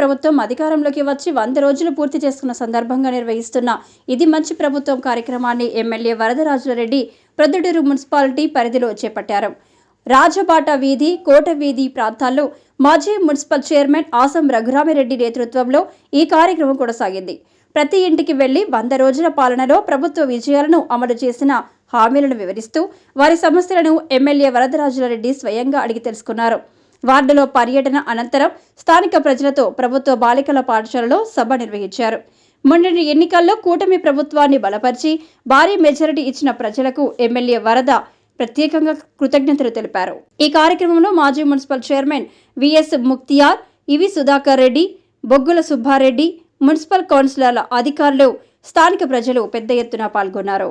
ప్రభుత్వం అధికారంలోకి వచ్చి వంద రోజులు పూర్తి చేసుకున్న సందర్భంగా నిర్వహిస్తున్న ఇది మంచి ప్రభుత్వం కార్యక్రమాన్ని ఎమ్మెల్యే వరదరాజులరెడ్డి ప్రొద్దుటూరు మున్సిపాలిటీ పరిధిలో చేపట్టారు. రాజబాట వీధి కోట వీధి ప్రాంతాల్లో మాజీ మున్సిపల్ చైర్మన్ ఆసం రఘురామిరెడ్డి నేతృత్వంలో ఈ కార్యక్రమం కొనసాగింది. ప్రతి ఇంటికి వెళ్ళి వంద రోజుల పాలనలో ప్రభుత్వ విజయాలను అమలు చేసిన హామీలను వివరిస్తూ వారి సమస్యలను ఎమ్మెల్యే వరదరాజులరెడ్డి స్వయంగా అడిగి తెలుసుకున్నారు. వార్డులో పర్యటన అనంతరం స్థానిక ప్రజలతో ప్రభుత్వ బాలికల పాఠశాలలో సభ నిర్వహించారు. మొన్నటి ఎన్నికల్లో కూటమి ప్రభుత్వాన్ని బలపరిచి భారీ మెజారిటీ ఇచ్చిన ప్రజలకు ఎమ్మెల్యే వరద ప్రత్యేకంగా కృతజ్ఞతలు తెలిపారు. ఈ కార్యక్రమంలో మాజీ మున్సిపల్ చైర్మన్ విఎస్ ముక్తియార్ ఇవి సుధాకర్ రెడ్డి బొగ్గుల సుబ్బారెడ్డి మున్సిపల్ కౌన్సిలర్ల అధికారులు స్థానిక ప్రజలు పెద్ద ఎత్తున పాల్గొన్నారు.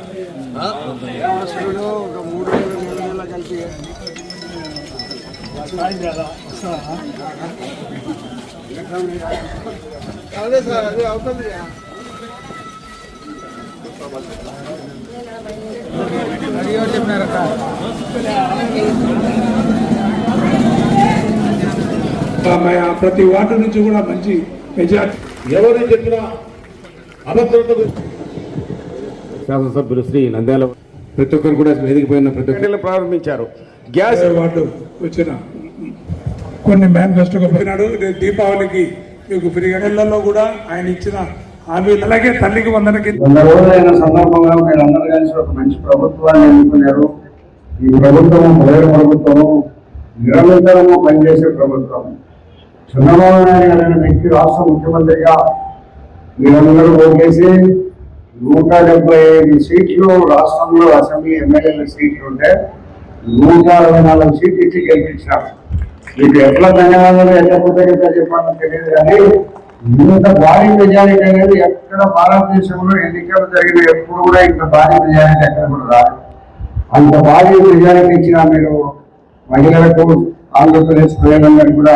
అదే సార్ అదే అవుతుంది ప్రతి వార్డు నుంచి కూడా మంచి మెజార్టీ. ఎవరు చెప్పినా అభద్రత శాసనసభ్యులు శ్రీ నంద్యాల ప్రతి ఒక్కరు కూడా ఎదిగిపోయిన ప్రతి ఒక్కరు ప్రారంభించారు. గ్యాస్ వార్డు వచ్చిన కొన్ని మేనిఫెస్టోగా పెట్టినాడు దీపావళికి మీకు ఫ్రీగా నెలల్లో కూడా ఆయన ఇచ్చిన హామీలు. అలాగే తల్లికి వందనకి వంద రోజులైన సందర్భంగా మీరు అందరూ కలిసి ఒక మంచి ప్రభుత్వాన్ని ఎన్నుకున్నారు. ఈ ప్రభుత్వం ప్రజల ప్రభుత్వము నిరంతరము పనిచేసే ప్రభుత్వం. చంద్రబాబు నాయుడు గారు అనే వ్యక్తి రాష్ట్ర ముఖ్యమంత్రిగా మీరందరూ ఓటేసి నూట డెబ్బై ఐదు సీట్లు రాష్ట్రంలో అసెంబ్లీ ఎమ్మెల్యేల సీట్లు ఉంటే నూట అరవై నాలుగు సీట్లు ఇచ్చి గెలిపించారు మీకు ఎట్లా ధన్యవాదాలు ఎట్లా కృతజ్ఞత చెప్పాలో తెలియదు కానీ ఇంత భారీ మెజారిటీ అనేది ఎక్కడ భారతదేశంలో ఎన్నికలు జరిగిన ఎప్పుడు కూడా ఇంత భారీ మెజారిటీ ఎక్కడ కూడా రాదు అంత భారీ మెజారిటీ ఇచ్చిన మీరు మహిళలకు ఆంధ్రప్రదేశ్ ప్రజలందరికీ కూడా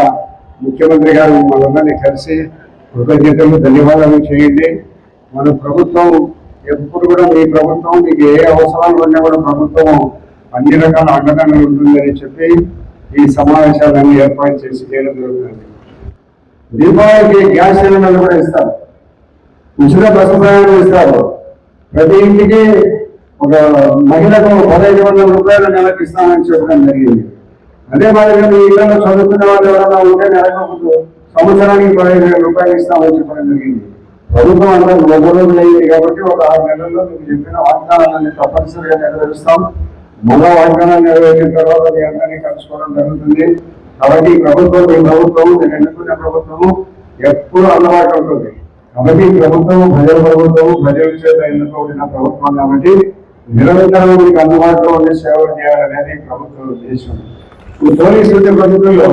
ముఖ్యమంత్రి గారు మనందరినీ కలిసి కృతజ్ఞతలు ధన్యవాదాలు చేయండి. మన ప్రభుత్వం ఎప్పుడు కూడా మీ ప్రభుత్వం మీకు ఏ అవసరాలు ఉన్నా కూడా ప్రభుత్వం అన్ని రకాల అండదండలు ఉంటుందని చెప్పి ఈ సమావేశాలన్నీ ఏర్పాటు చేసి చేయడం జరుగుతుంది. దీపావళికి గ్యాస్ సిలిండర్లు కూడా ఇస్తారు. ఉచిత బస్సు ప్రయాణం ఇస్తారు. ప్రతి ఇంటికి ఒక మహిళకు పదహైదు వందల రూపాయలు నెలకు ఇస్తామని చెప్పడం జరిగింది. అదే మాదిరిగా మీ ఇళ్ళలో చదువుతున్న వాళ్ళు ఎవరైనా ఉంటే నెలకు సంవత్సరానికి పదహైదు వేల రూపాయలు ఇస్తామని చెప్పడం జరిగింది. ప్రభుత్వం అంతా ఒక రోజులు అయింది కాబట్టి ఒక ఆరు నెలల్లో మీకు చెప్పిన వాగ్దానాలన్నీ తప్పనిసరిగా నెరవేరుస్తాం. మరో వాగ్దానాన్ని నెరవేర్చిన తర్వాత మీ అందరినీ కలుసుకోవడం జరుగుతుంది. కాబట్టి ఈ ప్రభుత్వం ఈ ప్రభుత్వం నేను ఎన్నుకున్న ప్రభుత్వము ఎప్పుడు అందుబాటులో ఉంటుంది. కాబట్టి ఈ ప్రభుత్వం ప్రజల ప్రభుత్వం ప్రజల చేత ఎన్నుకోబడిన ప్రభుత్వం కాబట్టి నిరంతరం మీకు అందుబాటులో ఉండే సేవలు చేయాలనేది ప్రభుత్వం ఉద్దేశం. ఈ పోలీసు ప్రభుత్వంలో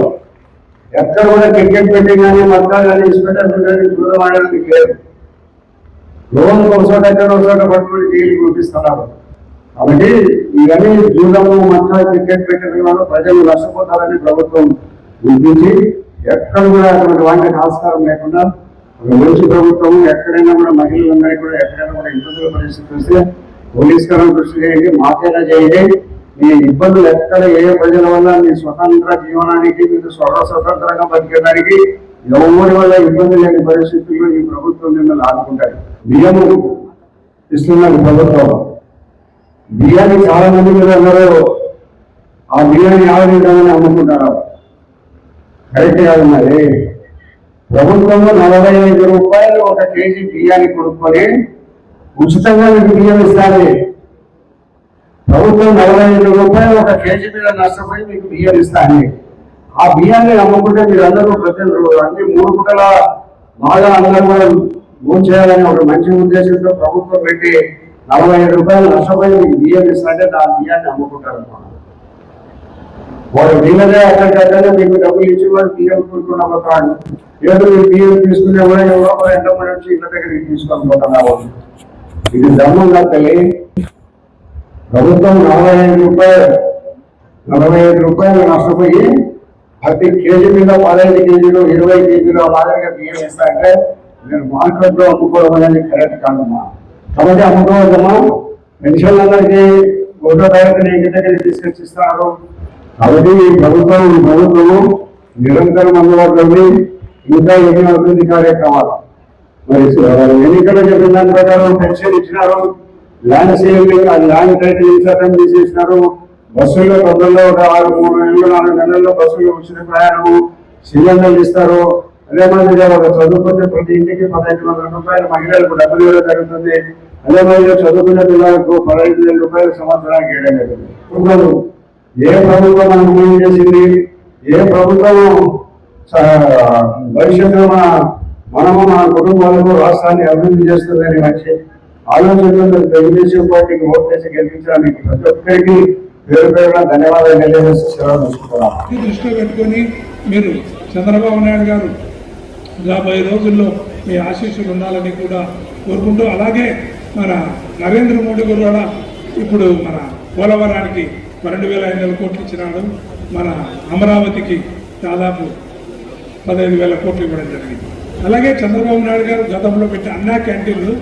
ఎక్కడ కూడా క్రికెట్ పెట్టి కానీ మక్కాలు కానీ ఇన్స్పెక్టర్ కానీ దూరం ఆడడానికి లేదు. లోన్ ఒక చోట ఎక్కడ ఒక చోట పట్టుకుని జైలు పంపిస్తున్నారు కాబట్టి ఇవన్నీ జూదము మక్క క్రికెట్ పెట్టడం వల్ల ప్రజలు నష్టపోతారని ప్రభుత్వం గుర్తించి ఎక్కడ కూడా అటువంటి వాటికి ఆస్కారం లేకుండా ఒక మంచి ప్రభుత్వం ఎక్కడైనా కూడా మహిళలందరికీ కూడా ఎక్కడైనా కూడా ఇబ్బందుల పరిస్థితి వస్తే పోలీస్ కరం కృషి చేయండి మాకైనా చేయండి. మీ ఇబ్బందులు ఎక్కడ ఏ ప్రజల వల్ల మీ స్వతంత్ర జీవనానికి మీరు స్వర స్వతంత్రంగా బతికడానికి ఎవరి వల్ల ఇబ్బంది లేని పరిస్థితుల్లో ఈ ప్రభుత్వం మిమ్మల్ని ఆదుకుంటాయి బియ్యము ఇస్తున్నారు ప్రభుత్వం. బియ్యాన్ని చాలా మంది మీద అన్నారు ఆ బియ్యాన్ని ఆదరించాలని అమ్ముకుంటారు కరెక్ట్ కాదు మరి. ప్రభుత్వంలో నలభై ఐదు రూపాయలు ఒక కేజీ బియ్యాన్ని కొనుక్కొని ఉచితంగా మీకు బియ్యం ఇస్తాను ప్రభుత్వం నలభై ఐదు రూపాయలు ఒక కేజీ మీద నష్టపోయి మీకు బియ్యం ఇస్తాను ఆ బియ్యాన్ని అమ్ముకుంటే మీరు అందరూ ప్రతి అన్ని మూడు పూటల బాగా అందరూ కూడా భూమి చేయాలని ఒక మంచి ఉద్దేశంతో ప్రభుత్వం పెట్టి నలభై ఐదు రూపాయలు నష్టపోయి మీకు బియ్యం ఇస్తాంటే ఆ బియ్యాన్ని అమ్ముకుంటారు అన్నమాట. వాడు వీళ్ళదే అక్కడికక్కడే మీకు డబ్బులు ఇచ్చి వాడు బియ్యం కొనుక్కున్న పోతాడు ఏదో మీరు బియ్యం తీసుకునే కూడా ఎవరో ఒక మంది వచ్చి ఇళ్ళ దగ్గరికి తీసుకొని పోతున్నారు ఇది ధర్మం తల్లి. ప్రభుత్వం నలభై ఐదు రూపాయలు నలభై ఐదు రూపాయలు నష్టపోయి ప్రతి కేజీ మీద పదహైదు కేజీలు ఇరవై కేజీలు మాదిరిగా బియ్యం ఇస్తా నేను మార్కెట్లో అమ్ముకోవడం అనేది కరెక్ట్ కాదమ్మా. కాబట్టి అమ్ముకోవద్దమ్మా పెన్షన్లందరికీ ఒకటో తారీఖున ఇంటి దగ్గర తీసుకొచ్చి ఇస్తున్నారు కాబట్టి ఈ ప్రభుత్వం ఈ ప్రభుత్వము నిరంతరం అందుబాటులో ఇంకా ఎన్ని అభివృద్ధి కార్యక్రమాలు. మరి ఎన్నికల్లో చెప్పిన దాని ప్రకారం పెన్షన్ ఇచ్చినారు ల్యాండ్ సేవింగ్ ల్యాండ్ టైటిల్ చట్టం తీసేసినారు. బస్సుల్లో తొందరలో ఒక ఆరు మూడు నెలలు నాలుగు నెలల్లో బస్సులు ఉచిత ప్రయాణము సిలిండర్లు ఇస్తారు. అదే మాదిరిగా ఒక చదువుకునే ప్రతి ఇంటికి పదహైదు వందల రూపాయలు మహిళలకు డబ్బులు ఇవ్వడం జరుగుతుంది. అదే మాదిరిగా చదువుకునే పిల్లలకు పదహైదు వేల రూపాయలు సంవత్సరానికి ఇవ్వడం జరుగుతుంది. ఏ ప్రభుత్వం మనకు ఏం చేసింది? ఏ ప్రభుత్వం భవిష్యత్తులో మన మనము మన కుటుంబాలకు రాష్ట్రాన్ని అభివృద్ధి చేస్తుందని మంచి ఆలోచనలు తెలుగుదేశం పార్టీకి ఓట్ చేసి గెలిపించడానికి ప్రతి ఒక్కరికి పేరు పేరున ధన్యవాదాలు తెలియజేసి సెలవు తీసుకుంటున్నాను ఇది దృష్టిలో పెట్టుకొని మీరు చంద్రబాబు నాయుడు గారు రాబోయే రోజుల్లో మీ ఆశీస్సులు ఉండాలని కూడా కోరుకుంటూ అలాగే మన నరేంద్ర మోడీ గారు కూడా ఇప్పుడు మన పోలవరానికి రెండు వేల ఐదు వందల కోట్లు ఇచ్చినాడు. మన అమరావతికి దాదాపు పదహైదు వేల కోట్లు ఇవ్వడం జరిగింది. అలాగే చంద్రబాబు నాయుడు గారు గతంలో పెట్టి అన్నా క్యాంటీన్లు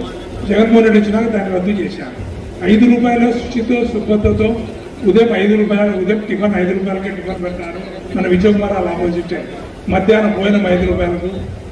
జగన్మోహన్ రెడ్డి ఇచ్చినాక దాన్ని రద్దు చేశారు. ఐదు రూపాయల శుచితో శుభ్రతతో ఉదయం ఐదు రూపాయలు ఉదయం టిఫిన్ ఐదు రూపాయలకే టిఫిన్ పెట్టారు మన విజయకుమార్ అలా ఆపోజిట్ మధ్యాహ్నం భోజనం ఐదు రూపాయలకు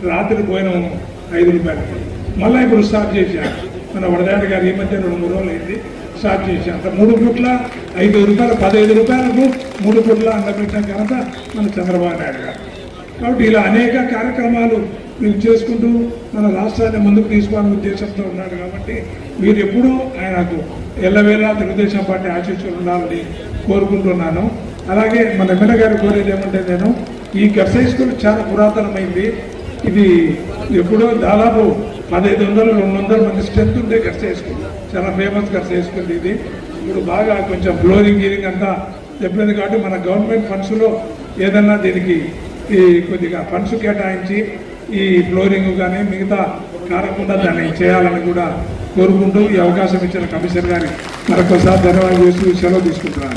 రాత్రి భోజనం ఐదు రూపాయలకు. మళ్ళీ ఇప్పుడు స్టార్ట్ చేశారు. మన వడదాడి గారు ఈ మధ్య రెండు మూడు రోజులు అయింది. స్టార్ట్ చేశారు. అంత మూడు పూట్ల ఐదు రూపాయలు పదహైదు రూపాయలకు మూడు పూట్ల అందబెట్టిన ఘనత మన చంద్రబాబు నాయుడు గారు. కాబట్టి ఇలా అనేక కార్యక్రమాలు మీరు చేసుకుంటూ మన రాష్ట్రాన్ని ముందుకు తీసుకోవాలనే ఉద్దేశంతో ఉన్నాడు కాబట్టి మీరు ఎప్పుడూ ఆయనకు ఎల్లవేళ తెలుగుదేశం పార్టీ ఆశీస్సులు ఉండాలని కోరుకుంటున్నాను. అలాగే మన ఎమ్మెల్యే గారు కోరేది ఏమంటే నేను ఈ గర్స్ హై స్కూల్ చాలా పురాతనమైంది. ఇది ఎప్పుడో దాదాపు పదహైదు వందలు రెండు వందల మంది స్ట్రెంత్ ఉండే గర్స్ హై స్కూల్. చాలా ఫేమస్ గర్స్ హై స్కూల్ ఇది. ఇప్పుడు బాగా కొంచెం ఫ్లోరింగ్ గీరింగ్ అంతా చెప్పలేదు కాబట్టి మన గవర్నమెంట్ ఫండ్స్లో ఏదన్నా దీనికి ఈ కొద్దిగా ఫండ్స్ కేటాయించి ఈ ఫ్లోరింగ్ కానీ మిగతా కారకుండా దాన్ని చేయాలని కూడా కోరుకుంటూ ఈ అవకాశం ఇచ్చిన కమిషనర్ గారి మరొకసారి ధన్యవాదాలు చేస్తూ సెలవు తీసుకుంటున్నాను.